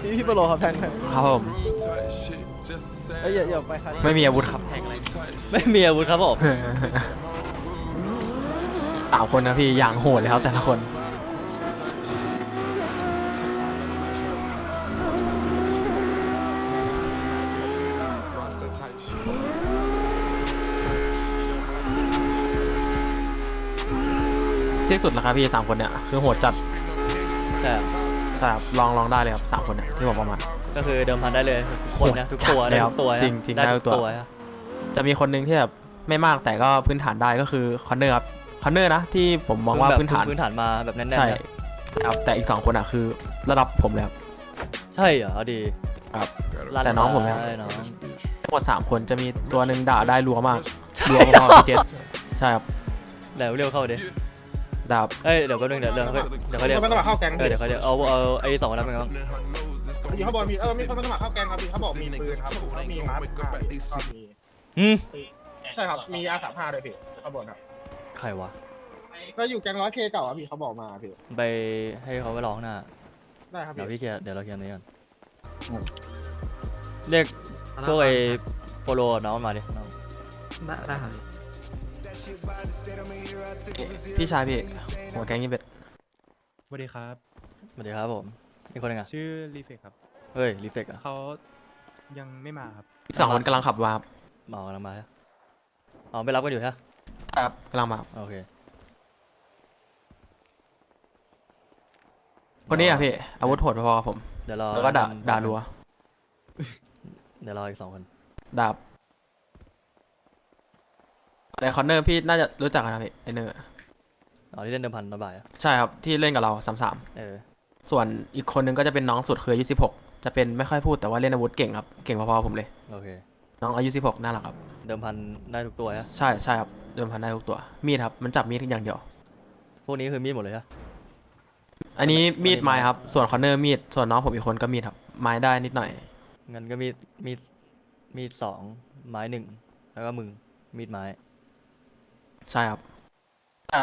พี่พี่โปโลครับแทงแทงครับผมเอ้ยอย่าอย่าไปครับไม่มีอาวุธครับแทงอะไรไม่มีอาวุธครับผมสามคนนะพี่อย่างโหดเลยครับแต่ละคนที่สุดแล้วครับพี่สามคนเนี่ยคือโหดจัดใช่ครับแต่ลองลองได้เลยครับสามคนเนี่ยที่ผมเอามาก็คือเดิมพันได้เลยทุกคนนะทุกตัวจัดได้แล้วทุกตัวนะจริงๆได้ได้ทุทุกกตัวตัวนะจะมีคนหนึ่งที่แบบไม่มากแต่ก็พื้นฐานได้ก็คือคอนเนอร์ครับคอนเนอร์นะที่ผมมองว่าแบบพื้นฐานพื้นฐานมาแบบแน่นๆใช่เนี่ยครับแต่อีกสองคนอะคือระดับผมเลยครับใช่เหรอเอาดีครับลั่นแต่น้องผมเนี่ยใช่น้องทั้งหมดสามคนจะมีตัวหนึ่งด่าได้รัวมากรัวพอๆกับพี่เจษใช่ครับเดี๋ยวเรียกเข้าดิ ดาบเอ้ยเดี๋ยวแป๊บนึงเดี๋ยวเดี๋ยวเขาเดี๋ยวเขาเรียกคนมาสมัครเข้าแก๊งเออเดี๋ยวเขาเรียกเอาเอาไอ้สองคนนั้นเป็นไงบ้างอยู่ข้างบนมีเออมีคนมาสมัครเข้าแก๊งครับพี่เขาบอกมีปืนครับแล้วมีมาร์คก็มีอืมใช่ครับมีอาสามห้าด้วยพี่ข้างบนครับใครวะก็อยู่แก๊งร้อยเคเก่าอะพี่เขาบอกมาพี่ไปให้เขาไปร้องหน้าได้ครับเดี๋ยวพี่พี่เคลียร์เดี๋ยวเราเคลียร์นี้ก่อนเรียกพวกไอ้โปโลน้องมันมาดิน้องได้ครับ พี่ชายพี่หัวแก๊งยี่เป็ดสวัสดีครับ สวัสดีครับผมอีกคนหนึงอะชื่อรีเฟกครับเฮ้ยรีเฟกอะเขายังไม่มาครับอีกสองคนกำลังขับมาครับเมากำลังมาใช่อ๋อไปรับกันอยู่ใช่ครับกำลังมาครับโอเคคนนี้อะพี่อาวุธโหดพอๆกับผม เดี๋ยวรอแล้วก็ด่าด่ารัวเดี๋ยวรออีกสองคนดาบ ในคอนเนอร์พี่น่าจะรู้จักกันนะพี่ไอเนอร์อ๋อที่เล่นเดิมพันตอนบ่ายอะใช่ครับที่เล่นกับเราสามสามเออส่วนอีกคนนึงก็จะเป็นน้องสุดคืออายุสิบหกจะเป็นไม่ค่อยพูดแต่ว่าเล่นอาวุธเก่งครับเก่งพอๆกับผมเลย โอเค น้องอายุสิบหกน่ารักครับ เดิมพันได้ทุกตัวฮะใช่ใช่ครับเดิมพันได้ทุกตัวมีดครับมันจับมีดอย่างเดียว พวกนี้คือมีดหมดเลยฮะอันนี้มีดอันนี้ไม้ไม้ครับ ส่วนคอนเนอร์มีดส่วนน้องผมอีกคนก็มีดครับ ไม้ได้นิดหน่อยงั้นก็มีดมีดมีดสองไม้หนึ่งแล้วก็มึงมีดไม้ ใช่ครับ แต่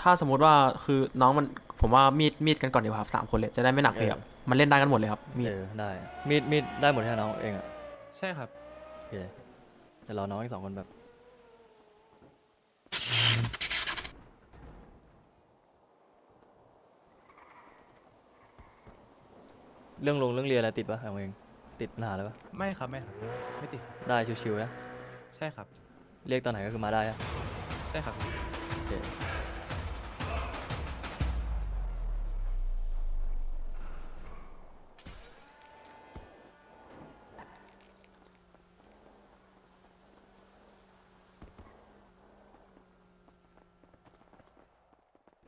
ถ้าสมมุติว่าคือน้องมันผมว่ามีดมีดกันก่อนดีกว่าครับสามคนเลยจะได้ไม่หนักเลยครับมันเล่นได้กันหมดเลยครับมีดเออได้มีดมีดได้หมดใช่ไหมน้องเองอะใช่ครับโอเคเดี๋ยวรอน้องอีกสองคนแบบ เรื่องลงเรื่องเรียนอะไรติดปะของเองติดปัญหาอะไรปะไม่ครับไม่ครับไม่ติดครับได้ชิวๆนะใช่ครับ เรียกตอนไหนก็คือมาได้อะ ใช่ครับโอเค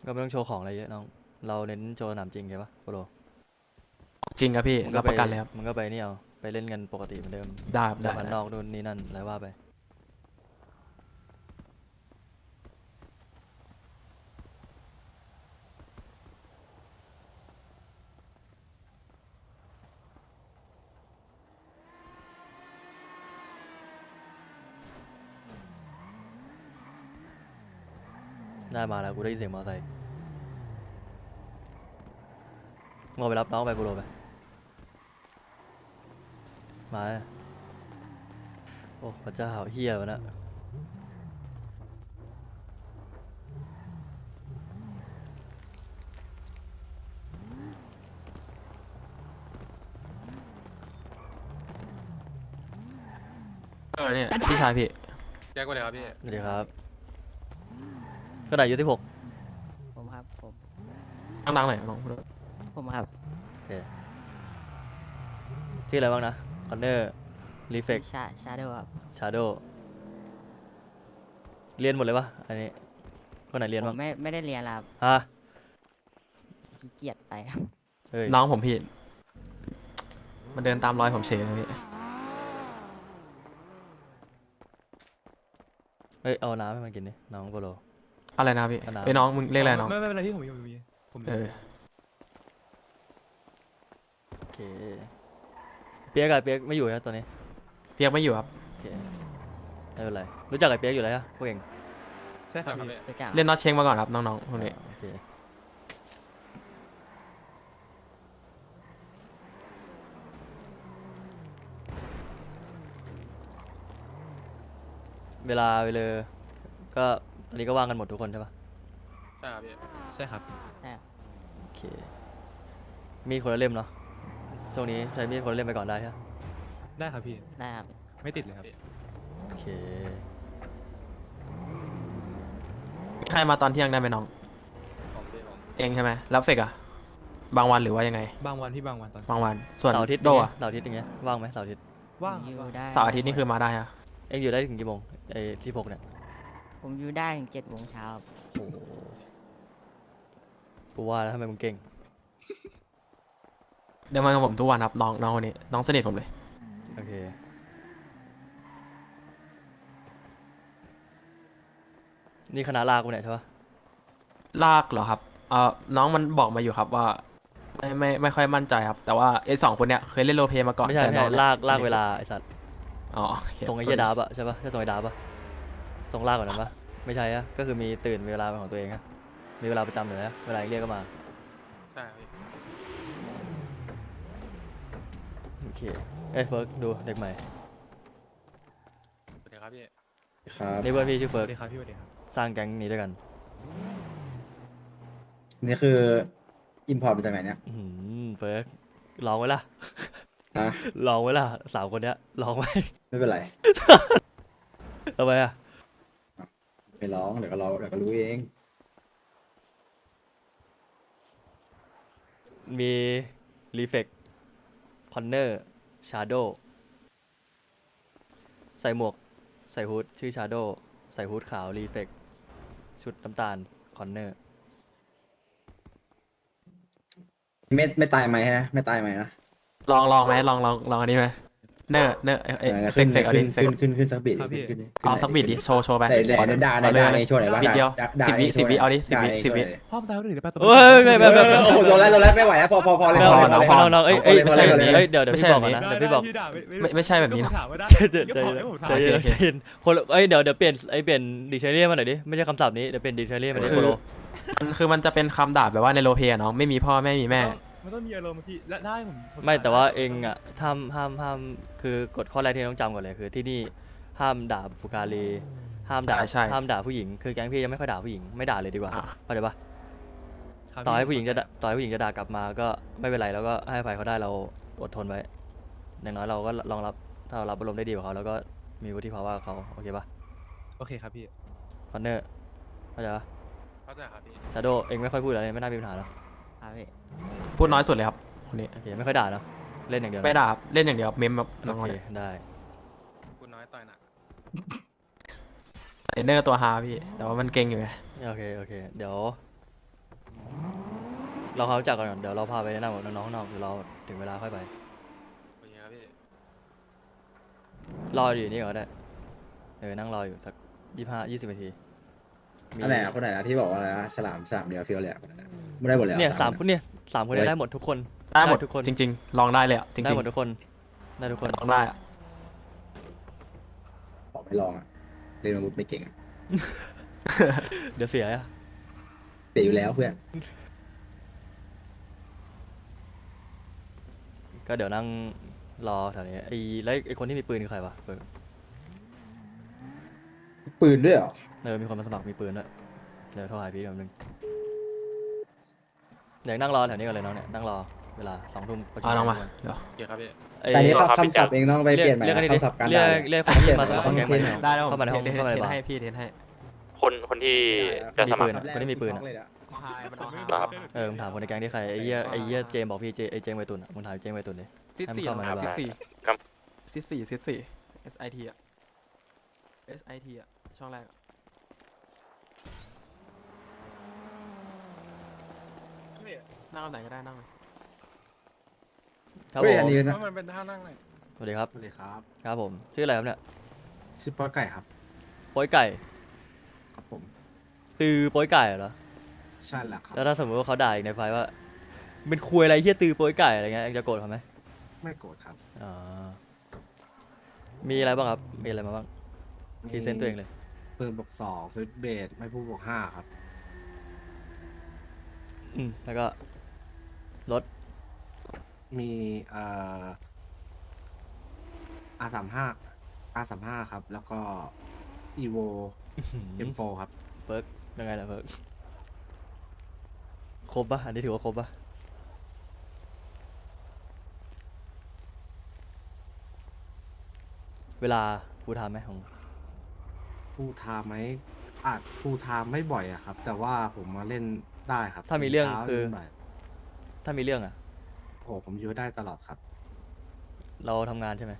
ก็ไม่ต้องโชว์ของอะไรเยอะน้อง เราเน้นโชว์สนามจริงใช่ปะโปรโลจริงครับพี่มึงรับประกันเลยครับ มันก็ไปนี่เอา ไปเล่นกันปกติเหมือนเดิมได้ครับได้ แต่มันได้นอกนู่นนี่นั่นอะไรว่าไป ได้มาแล้ว กูได้ยินเสียงมอเตอร์ไซค์มึงเอาไปรับน้องไปกูโรไป มาแล้วโอ้พระเจ้าเฮียวะนะเออเนี่ยพี่ชายพี่แจ็คไปเลยครับพี่ สวัสดีครับ ก็ไหนอายุที่หกผมครับผม ดังๆหน่อยน้องผมครับ ชื่ออะไรบ้างนะคอนเนอร์รีเฟกชาชาโดครับ ชาโดเรียนหมดเลยปะอันนี้คนไหนเรียนผบ้างมไม่ไม่ได้เรียนแล้วครับฮะขี้เกียจไปครับเฮ้ยน้องผมพี่ มันเดินตามรอยผมเฉยเลยพี่เฮ้ยเอาน้ำให้มันกินดิน้องโปโล อะไรนะพี่ขนาดไอ้ยน้องมึงเรียกอะไรน้อง ไม่ไม่เป็นไรพี่ผมมีผมมี มเออโอเคเปียกอะเปียกไม่อยู่แล้วตอนนี้เปียกไม่อยู่ครับ โอเคไม่เป็นไรรู้จักกับเปียกอยู่แล้วอะพวกเองใช่ครับพี่รู้จักเล่นน็อตเช็งมาก่อนครับน้องๆพวกนี้เเวลาเวลาก็ตอนนี้ก็ว่างกันหมดทุกคนใช่ปะ ใช่ครับพี่ใช่ครับ โอเค มีดคนละเล่มเนาะช่วงนี้ใช้มีดคนละเล่มไปก่อนได้ใช่ปะได้ครับพี่ได้ครับ ไม่ติดเลยครับ โอเคมีใครมาตอนเที่ยงได้ไหมน้องผมพี่ผมเองใช่ไหมรับเสกอะบางวันหรือว่ายังไง บางวันพี่บางวันตอนบางวัน ส่วนเสาร์อาทิตย์โดอย่างเงี้อะยเสาร์อาทิตย์อย่างเงี้ยว่างไหมเสาร์อาทิตย์ว่างผมอยู่ว่างได้เสาร์อาทิตย์นี่คือมาได้อะเอ็งอยู่ได้ถึงกี่โมงไอ้ที่พกเนี่ยผมอยู่ได้ถึงเจ็ดโมงเช้าครับโอ้โห กูว่าแล้วทำไมมึงเก่ง เดี๋ยวมากับผมทุกวันครับน้องน้องคนนี้น้องสนิทผมเลย โอเค นี่คณะลากกูเนี่ยใช่ปะลากเหรอครับเอ่อน้องมันบอกมาอยู่ครับว่า ไม่ไม่ไม่ค่อยมั่นใจครับ แต่ว่าไอ้สองคนเนี้ยเคยเล่นโรลเพลย์มาก่อนไม่ใช่แต่ไม่น้อใช่งนี่ยลากลากเวลาไอสัตว์ อ๋อส่งไอ้เหี้ยดาบอะใช่ปะใช่ส่งไอ้ดาบอะส่งลากกว่านั้นปะไม่ใช่อะก็คือมีตื่นเวลาเป็นของตัวเองอะ มีเวลาประจำเลยนะเวลาเรียกก็มา ใช่ครับพี่โอเค เอ้ยเฟิร์กดูเด็กใหม่ สวัสดีครับพี่ครับนี่เพื่อนพี่ชื่อสเฟิร์วักสดีครับพี่สวัสดีครับสร้างแก๊งนี้ด้วยกันนี่คืออิมพอร์ตมาจากไหนเนี่ยอื้อหือเฟิร์กลองไว้ล่ะ ฮะลองไว้ล่ะสาวคนเนี้ยลองไว้ ไม่เป็นไรทำไมอะไปร้องเดี๋ยวก็ร้องเดี๋ยวก็รู้เอง มีรีเฟกคอนเนอร์ชาโดใส่หมวก ใส่ฮูดชื่อชาโดใส่ฮูดขาวรีเฟกชุดน้ำตาลคอนเนอร์ไม่ไม่ตายไหมฮะ ไม่ตายไหมนะ ลองลองไหมลองลองลองอันนี้ไหม เนอร์เนอร์เอ้ยเอ้ยไหนๆเฟขึ้กนเฟกเอาดิขึ้นเฟกขึ้นขึ้นขึ้นสักบิดครับพี่ขึ้นขึ้นเอาสักบิดดิโชว์โชว์ไปได้ได้ขอได้ได้เอาเลยได้เอาเลยช่วยหน่อยว่าบิดเดียวได้สิบวิได้สิบวิช่ยเอาดิสิบวิได้สิบวิช่วยพ่อตายหรือเปล่าตัวเอ้ยไม่ไม่ไม่ไม่โอ้โหโดนแล้วโดนแล้วไม่ไหวแล้วพอพอพอเลยไม่พอเอาเลยน้องพอน้องเลยน้องเอ้ยเอ้ยพอไม่เลยใช่พอเลยเอ้ยเดี๋ยวเดี๋ยวไม่พี่ใช่บอกแบบก่อนนี้นะเดี๋ยวพี่บอกด่าไม่ไม่ใช่แบบนี้นะก็ถามว่าได้ใจเย็นก็ใจบอกเย็นให้ผมถามใจเย็นโอเคใจเย็นคนละเอ้ยเดี๋ยวเดี๋ยวเปลี่ยนไอ้เปลี่ยนดิกชันนารีมาหน่อยดิไม่ใช่คำศัพท์นี้เดี๋ยวเปลี่ยนดิกชันนารีมาดิคืโปอโลมันคือมันจะเป็นคำด่าแบบว่าในโรลเพลย์อะน้องไม่มีพ่อไม่มีแม่ มันต้องมีอารมณ์พี่และได้ผมผไม่แต่ว่าเองอะห้ามห้ามห้ามคือกฎข้อแรกที่ต้องจำก่อนเลยคือที่นี่ห้ามด่าบุคาลีห้ามด่าใช่ใช่ห้ามด่าผู้หญิงคือแก๊งพี่ยังไม่ค่อยด่าผู้หญิงไม่ด่าเลยดีกว่าอะ เข้าใจปะครับต่อให้ผู้หญิงจะด่าต่อให้ผู้หญิงจะด่ากลับมาก็ไม่เป็นไรแล้วก็ให้อภัยเขาได้เราอดทนไว้อย่างน้อยเราก็รองรับถ้าเรารับอารมณ์ได้ดีกว่าเขาแล้วก็มีวุฒิภาวะกับเขาโอเคปะโอเคครับพี่ คอนเนอร์เข้าใจปะเข้าใจครับพี่ชาโดเองไม่ค่อยพูดอะไรไม่น่ามีปัญหาหรอก ครับพี่พูดน้อยสุดเลยครับคนนี้โอเคไม่ค่อยด่าเนอะเล่นอย่างเดียวนะไม่ด่าครับเล่นอย่างเดียวเมมแบบน้องโอคนเคนี้ได้คุณน้อยต่อยหนักไอเนอร์ตัวฮาพี่ แต่ว่ามันเก่งอยู่ไงโอเคโอเค เดี๋ยว เราเขารู้จักกันก่อนเดี๋ยวเราพาไปแนะนำกับน้องๆข้างนอกเดี๋ยวเราถึงเวลาค่อยไปโอเคครับพี่รออยู่นี่ก็ได้เออนั่งรออยู่สักยี่ห้ายี่สิบนาที มีอะไรอะคนไหนนะที่บอกว่าอะไรนะฉลามฉลามเดียวเฟี้ยวเลยอะคนนั้นอะไม่ได้หมดเลยหรอเนี่ยสามคคนนเนี่ยสามคนเนี่ยได้หมดทุกคน ได้หมดทุกคนจริง ๆ ลองได้เลยอะ จริงได้ๆหมดทุกคนได้ทุกคนลองได้อะขอไม่ลองอะเรียนอาวุธไม่เก่งอะเดี๋ยวเสียอะเสียอยู่แล้วเพื่อนก็เดี๋ยวนั่งรอแถวนี้ไอ้แล้วไอ้คนที่มีปืนคือใครวะเออปืนด้วยเหรอ เออมีคนมาสมัครมีปืนด้วยเดี๋ยวโทรหาพี่เดี๋ยวนึงเดี๋ยวนั่งรอแถวนี้ก่อนเลยน้องเนี่ยนั่งรอเวลาสองทุ่มประชุเอาน้องมาทุกคนเดี๋ยวโอเคครับพี่ไอ้แต่อันนี้คำศัพท์เองต้องไปเปลี่ยนใหม่เรียกนะกันดิคำศัพท์การเรียด่ากเรียกคนที่มาสมัครแก๊งใหม่ได้แล้วผมเข้ามาในห้องเทนเข้ามาในเทนบาร์ ให้พี่เทนให้คนคนที่จะสมัคร ปืนอะคนที่มีปืนอะเลยอะครับ เออมึงถามคนในแก๊งที่ใครไอ้เหี้ยไอ้เหี้ยเจมบอกพี่เจไอ้เจมไวตุนอะมึงถามเจมไวตุนดิ ซิดสี่ให้มันเข้ามา ซิดสี่ครับ ซิดสี่ซิดสี่ SIT อะ SIT อะ ช่องแรกอะ นั่งตรงไหนก็ได้นั่งเลยครับเฮ้ผยอันมนี้นะเพราะมันเป็นท่านั่งเลยสวัสดีครับสวัสดีครับ ครับผม ชื่ออะไรครับเนี่ยชื่อป้าไก่ครับโป้ยไก่ ครับผม ตือโป้ยไก่เหรอใช่แหละครับแล้วถ้าสมมติว่าเขาด่าอีกในไฟล์ว่าเป็นคุยอะไรเหี้ยตือโป้ยไก่อะไรเงี้ยเองจะโกรธเขาไหมไม่โกรธครับอ่ามีอะไรบ้างครับมีอะไรมาบ้างพรีเซนต์ตัวเองเลยปืนบวกสองสวิตช์เบสไม่พูดบวกห้าครับ อืมแล้วก็รถมีเอ่ออาสามห้าอาสามห้าครับ แล้วก็อีโวเอ็มโฟครับเพิร์กยังไงล่ะเพิร์กครบปะอันนี้ถือว่าครบปะเวลาฟูทามไหมของ ผู้ทามไหมอาจผู้ทามไม่บ่อยอะครับ แต่ว่าผมมาเล่น ได้ครับถ้ามีเรื่องช้คือย็นบ่ายถ้ามีเรื่องอะโอ้ผมอยู่ได้ตลอดครับ เราทำงานใช่ไหม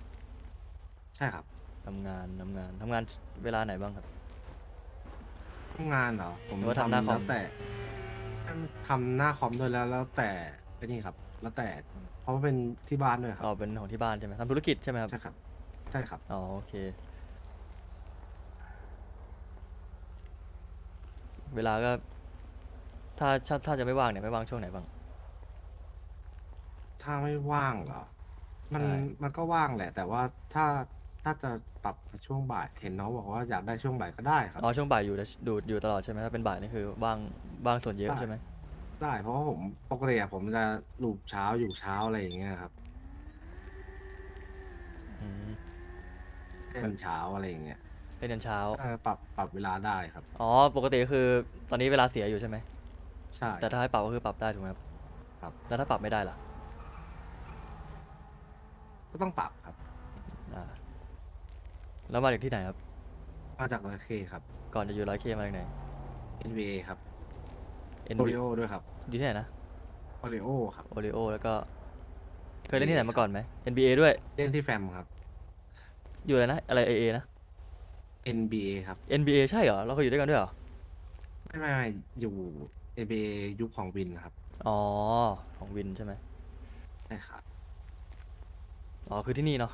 ใช่ครับทำงานทำงานทำงานเวลาไหนบ้างครับทำงานเหรอผมหรือว่าทำหน้าคอม แล้วแต่ทำหน้าคอมด้วยแล้ว แล้วแต่ไอ้นี่ครับ แล้วแต่เพราะว่าเป็นที่บ้านด้วยครับอ๋อเป็นของที่บ้านใช่ไหมทำธุรกิจใช่ไหมครับ ใช่ครับใช่ครับอ๋อโอเค เวลาก็ ถ้าถ้าถ้าจะไม่ว่างเนี่ยไม่ว่างช่วงไหนบ้าง ถ้าไม่ว่างเหรอ มันใช่ มันก็ว่างแหละ แต่ว่าถ้าถ้าจะปรับช่วงบ่ายเห็นน้องบอกว่าอยากได้ช่วงบ่ายก็ได้ครับ อ๋อช่วงบ่ายอยู่ดูอยู่ตลอดใช่ไหมถ้าเป็นบ่ายนี่คือว่างว่างส่วนเยอะได้ใช่ไหมได้เพราะว่าผมปกติอะผมจะหลูบเช้าอยู่เช้าอะไรอย่างเงี้ยครับอืมเล่นเช้าอะไรอย่างเงี้ยเล่นยันเช้าเออปรับปรับเวลาได้ครับ อ๋อปกติก็คือตอนนี้เวลาเสียอยู่ใช่ไหม ใช่ แต่ถ้าให้ปรับก็คือปรับได้ถูกไหมครับครับ แล้วถ้าปรับไม่ได้ล่ะก็ต้องปรับครับ อ่าแล้วมาจากที่ไหนครับ มาจากร้อยเคครับ ก่อนจะอยู่ร้อยเคมาจากไหน NBA ครับ N โอริโอด้วยครับอยู่ที่ไหนนะ โอริโอครับ โอริโอแล้วก็ เคยเล่นที่ไหนมาก่อนไหม NBA ด้วย เล่นที่แฟมครับ อยู่อะไรนะ อะไร AA นะ NBA ครับ NBA ใช่เหรอ เราเคยอยู่ด้วยกันด้วยเหรอ ไม่ไม่ไม่อยู่ NBA ยุคของวินครับอ๋อ ของวินใช่ไหมใช่ครับอ๋อ คือที่นี่เนาะ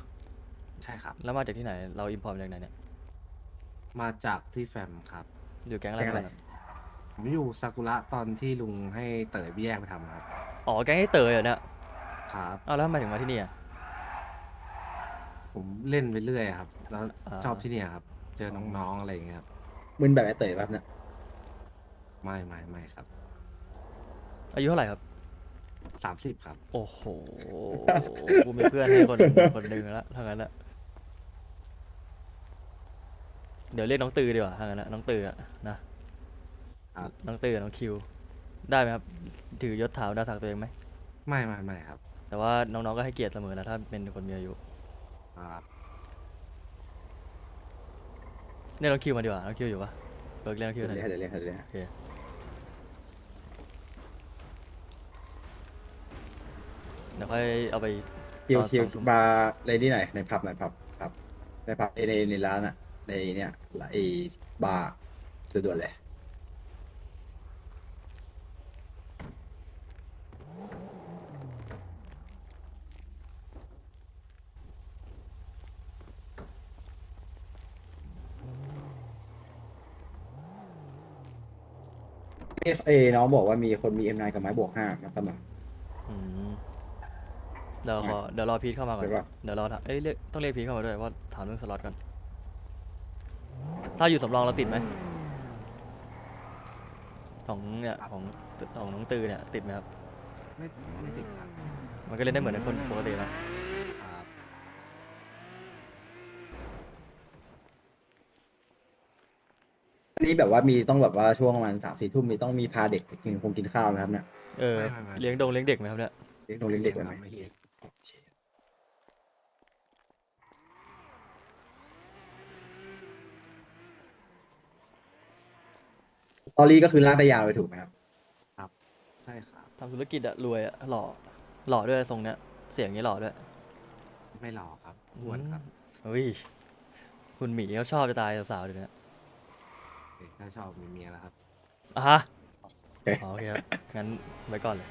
ใช่ครับ แล้วมาจากที่ไหน เราอิมพอร์ตมาจากไหนเนี่ย มาจากที่แฟมครับ อยู่แก๊งอะไรแก๊งอะไรมาก่อนผมอยู่ซากุระตอนที่ลุงให้เต๋อพี่แยกไปทำครับ อ๋อ แก๊งไอ้เตยเหรอเนี่ยครับอ้าวแล้วทำไมถึงมาที่นี่อะ ผมเล่นไปเรื่อยครับ แล้วอ่า ชอบที่เนี่ยครับ เจอน้องๆอะไรอย่างเงี้ยครับมึนแบบไอ้เต๋อแบบเนี่ย ไม่ไม่ไม่ครับอายุเท่าไหร่ครับ สามสิบครับ โอ้โห กูมีเพื่อนให้คนคนหนึ่งแล้วทั้างนั้นอะเดี๋ยวเรียกน้องตือดีกว่าทั้างนั้นอะน้องตืออะนะครับน้องตือกับน้องคิว ได้ไหมครับ ถือยศถาบรรดาศักดิ์ตัวเองไหม ไม่ไม่ไม่ครับ แต่ว่าน้องๆก็ให้เกียรติเสมอนะถ้าเป็นคนมีอายุครับเนี่ยน้องคิวมาดีกว่าน้องคิวอยู่ปะเบิร์กเรียกน้องคิวหน่อยเดี๋ยวเรียกเดี๋ยวเรียกโอเค เดี๋ยวค่อยเอาไปคิวตอนคิวสองทุ่มบาร์เลดี้หน่อยในผับหน่อยผับผับในผับในในในร้านอะในเนี่ยไอ้บาร์ด่วนๆเลยนี่เอ้น้องบอกว่ามีคนมีเอ็มนกับไม้บวกห้ามาสมัครอืม เดี๋ยวขอเดี๋ยวรอพีทเข้ามาก่อน เดี๋ยวก่อน เดี๋ยวรอถามเอ้ยเรียกต้องเรียกพีทเข้ามาด้วยว่าถามเรื่องสล็อตก่อน ถ้าอยู่สำรองเราติดไหม ของเนี่ยของของน้องตือเนี่ยติดไหมครับ ไม่ไม่ติดครับมันก็เล่นได้เหมือนคนปกตินะครับอันนี้แบบว่ามีต้องแบบว่าช่วงประมาณสามสี่ทุ่มมีต้องมีพาเด็กไปกินคงกินข้าวนะครับเนี่ย เออเลี้ยงดงเลี้ยงเด็กไหมครับเนี่ย เด็กโรงเรียนเด็กไว้ไหมไม่เห็น ตอรี่ก็คือลากได้ยาวเลยถูกไหมครับ ใช่ครับ ทำธุรกิจอะรวยอะหล่อหล่อด้วยทรงเนี้ย เสียงนี้หล่อด้วยไม่หล่อครับอ้วนครับเฮ้ยคุณหมีเขาชอบจะตายสาวๆเดี๋ยวนี้เอ้ยถ้าชอบมีเมียแล้วครับ อะฮะโอเค อ๋อโอเคครับงั้นไว้ก่อนเลย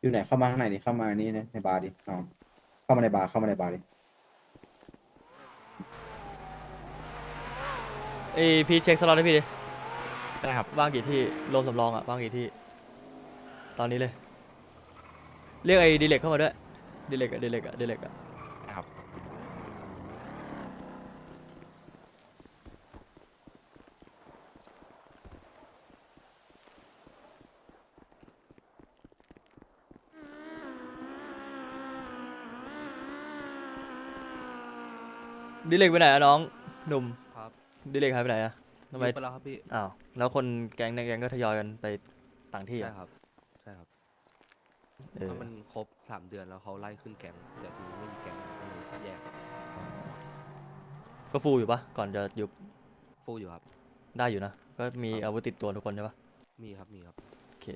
อยู่ไหนเข้ามาข้างในนี่เข้ามานี่ในในบาร์ดิน้องเข้ามาในบาร์เข้ามาในบาร์ดิเอ้ยพี่เช็คสล็อตให้พี่ดิได้ครับ ว่างกี่ที่รวมสำรองอะว่างกี่ที่ ตอนนี้เลย เรียกไอ้ดิเล็กเข้ามาด้วยดิเล็กอะดิเล็กอะดิเล็กอะ ดิเลกไปไหนอะน้องหนุ่มครับดิเลกหายไปไหนอะทำไมยุบไปแล้วครับพี่อ้าวแล้วคนแก๊งในแก๊งก็ทยอยกันไปต่างที่ใช่อะครับใช่ครับเออเพราะมันครบสามเดือนแล้วเขาไล่ขึ้นแก๊งแต่ทีนี้ไม่มีแก๊งก็เลยแยกก็ฟูอยู่ปะก่อนจะยุบฟูลอยู่ครับ ได้อยู่นะก็มีครับอาวุธติดตัวทุกคนใช่ปะมีครับมีครับ โอเค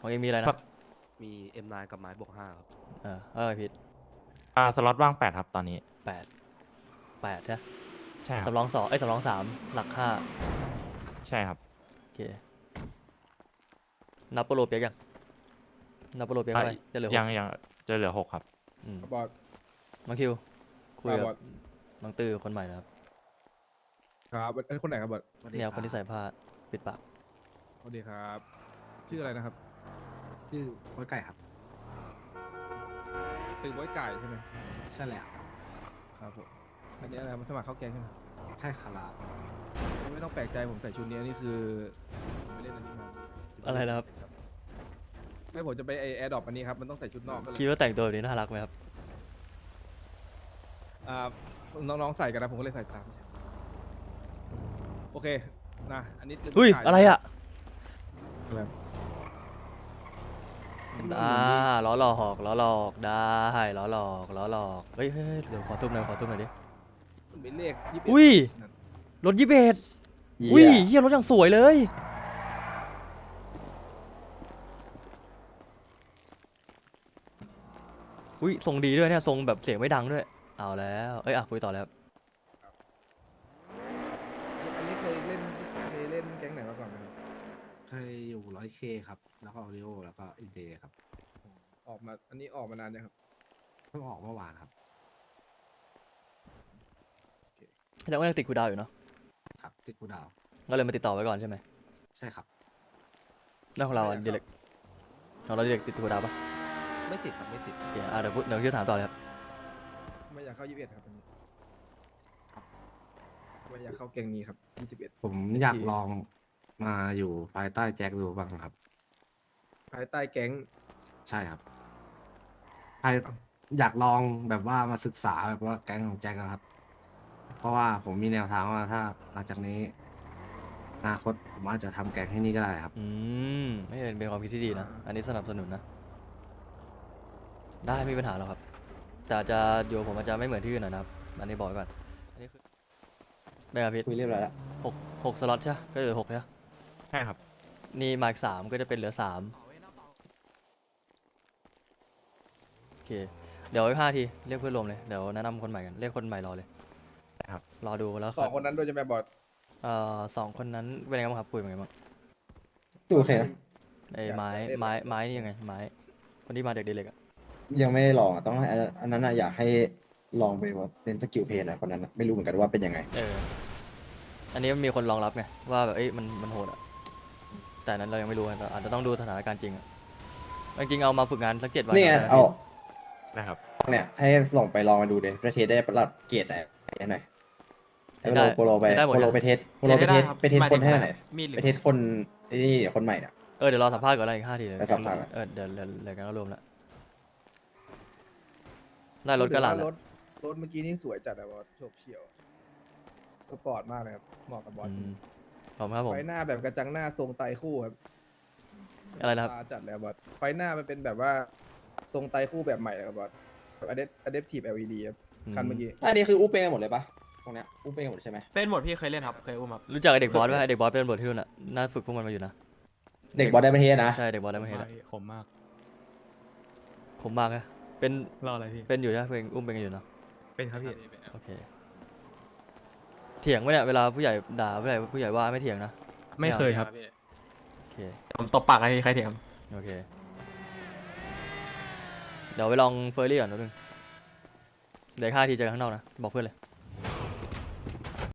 ของเองมีอะไรนะมี M9 กับไม้บวกห้าครับ เออเออพิษอ่าสล็อตว่างแปดครับตอนนี้ แปด แปดใช่ปะใช่ครับสำรองสองเอ้ยสำรองสามหลักห้าใช่ครับโอเคนับโปรโลเปียกยังนับโปรโลเปียกเท่าไหร่จะเหลือหกยังยังจะเหลือหกครับอืมบอสน้องคิว คุยอ่ากับบอสน้องตื้อคนใหม่นะครับครับอันนี้คนไหนครับบอสสวัสดีเนี่ยรับคนที่ใส่ผ้าปิดปากสวัสดีครับ ชื่ออะไรนะครับชื่อโค้ชไก่ครับ ตึกไว้ไก่ใช่ไหมใช่แล้วครับผม อันนี้อะไรมาสมัครเข้าแก๊งใช่ไหมใช่ครับไม่ต้องแปลกใจผมใส่ชุดนี้อันนี่คือผมไม่เล่นอันนี้มาอะไรนะครับ ไม่ผมจะไปไอแอร์ดรอปอันนี้ครับมันต้องใส่ชุดนอกก็เลยคิดว่าแต่งตัวแบบนี้น่ารักไหมครับอ่าน้องๆใส่กันนะผมก็เลยใส่ตามโอเคนะอันนี้ตึกอุ้ยไก่อะไรอะอะไรอ่าล้อหลอกล้อหลอกได้ล้อหลอกล้อหลอกเฮ้ยเฮ้ยเฮ้ยเดี๋ยวขอซุ่มหน่อยขอซุ่มหน่อยดิมัน เป็นเลขยี่สิบอุ้ย รถยี่สิบเอ็ดอุ้ยเฮียรถอย่างสวยเลย อุ้ยทรงดีด้วยเนี่ยทรงแบบเสียงไม่ดังด้วย เอาแล้ว เอ้ยอะคุยต่อแล้วอันนี้เคยเล่นเคยเล่นแก๊งไหนมาก่อนไหมครับเคยอยู่ร้อยเคครับ แล้วก็โอริโอแล้วก็อินเดครับ ออกมาอันนี้ออกมานานยังครับเพิ่งออกเมื่อวานครับ แต่ว่ายังติดคูลดาวน์อยู่เนาะครับติดกูดาวก็เลยมาติดต่อไว้ก่อนใช่ไหมใช่ครับ แล้วของเราใช่ครับดีเล็กของเราดีเล็กติดคูลดาวน์ปะไม่ติดครับไม่ติด โอเคอะเดี๋ยวพูดเดี๋ยวคิวถามต่อเลยครับไม่อยากเข้ายี่สิบเอ็ดครับอันนี้ไม่อยากเข้าแก๊งนี้ครับยี่สิบเอ็ดผมอยากลองมาอยู่ภายใต้แจ็คดูบ้างครับ ภายใต้แก๊งใช่ครับภายอยากลองแบบว่ามาศึกษาแบบว่าแก๊งของแจ็คอะครับ เพราะว่าผมมีแนวทางว่าถ้าหลังจากนี้อนาคตผมอาจจะทำแก๊งให้นี่ก็ได้ครับ อืมไม่เป็นเป็นความคิดที่ดีนะ อันนี้สนับสนุนนะ ได้ไม่มีปัญหาหรอกครับ แต่อาจจะอยู่กับผมอาจจะไม่เหมือนที่อื่นหน่อยนะครับ อันนี้บอกไว้ก่อน อันนี้คือแมกาพิษคุยเรียบร้อยแล้วหกหกสล็อตใช่ปะก็เหลือหกใช่ปะใช่ครับ นี่มาอีกสามก็จะเป็นเหลือสามโอเค เดี๋ยวอีกห้าที เรียกเพื่อนรวมเลย เดี๋ยวแนะนำคนใหม่กัน เรียกคนใหม่รอเลยได้ ครับรอดูแล้วสองคนนั้นโดยจะแบบบอดเอ่อสองคนนั้นเป็นยังไงบ้างครับคุยเป็นยังไงบ้างดูโอเคนะไอ้อยากไม้เล่นไม้ไม้นี่ยังไงไม้คนที่มาจากเดเล็กอะยังไม่ได้ลองอะต้องให้อันนั้นอะอยากให้ลองไปว่าเล่นสกิลเพลย์หน่อยคนนั้นอะไม่รู้เหมือนกันว่าเป็นยังไง เออ อันนี้มันมีคนรองรับไงว่าแบบเอ้ยมันมันโหดอะแต่อันนั้นเรายังไม่รู้ไงก็อาจจะต้องดูสถานการณ์จริงอะจริงๆเอามาฝึกงานสักเจ็ดวันนี่ไงก่ะเอานะครับ เนี่ย ให้ส่งไปลองมาดูเดยประเทศได้ประหลัดเกียรติไหนให้หน่ อยให้ได้โปโลไปได้หมดโปโลเลยไปเทสโปโลไปเทสไปเทสคนให้หน่อยมีดหรือไปเทสคนไอ้นี่คนใหม่เนี่ยเออเดี๋ยวรอสัมภาษณ์ก่อนแล้วอีกห้าทีเดี๋ยวไปสัมภาษณ์เออเดี๋ยวเดี๋ยวเดี๋ยวกันก็รวมแล้วได้รถกระหลาดรแล้วถรถเมื่อกี้นี่สวยจัดอะบอสโฉบเฉี่ยวสปอร์ตมากเลยครับเหมาะกับบอสอืมขอบคุณครับผมไฟหน้าแบบกระจังหน้าทรงไตรคู่ครับอะไรนะครับตาจัดแล้วบอสไฟหน้ามันเป็นแบบว่าทรงไตรคู่แบบใหม่ครับบอสแบบ Adapt- adaptive LED ครับคันเมื่อกี้อันนี้คืออู้เป้งกันหมดเลยปะ ตรงเนี้ยอู้เป้งกันหมดใช่ไหมเป็นหมดพี่เคยเล่นครับ เคยอุ้มครับรู้จักไอ้เด็กบอสไหมไอ้เด็กบอสเป็นตำรวจที่นู่นอะน่าฝึกพวกมันมาอยู่นะเด็กบอลได้ประเทศนะใช่เด็กบอสได้มาเห็นอะขมมากผมมากอะเป็นรออะไรพี่ เป็นอยู่ใช่ไหมเพลงอุ้มเป็นกันอยู่เนอะเป็นครับพี่โอเคเถียงไหมเนี่ยเวลาผู้ใหญ่ด่าผู้ใหญ่ผู้ใหญ่ว่าไม่เถียงนะไม่เคยครับพี่โอเคผมตบปากไอ้ใครเถียงโอเคเดี๋ยวไปลองเฟอร์รี่ก่อนนิดนึงเดี๋ยวอีกห้าทีเจอกันข้างนอกนะบอกเพื่อนเลย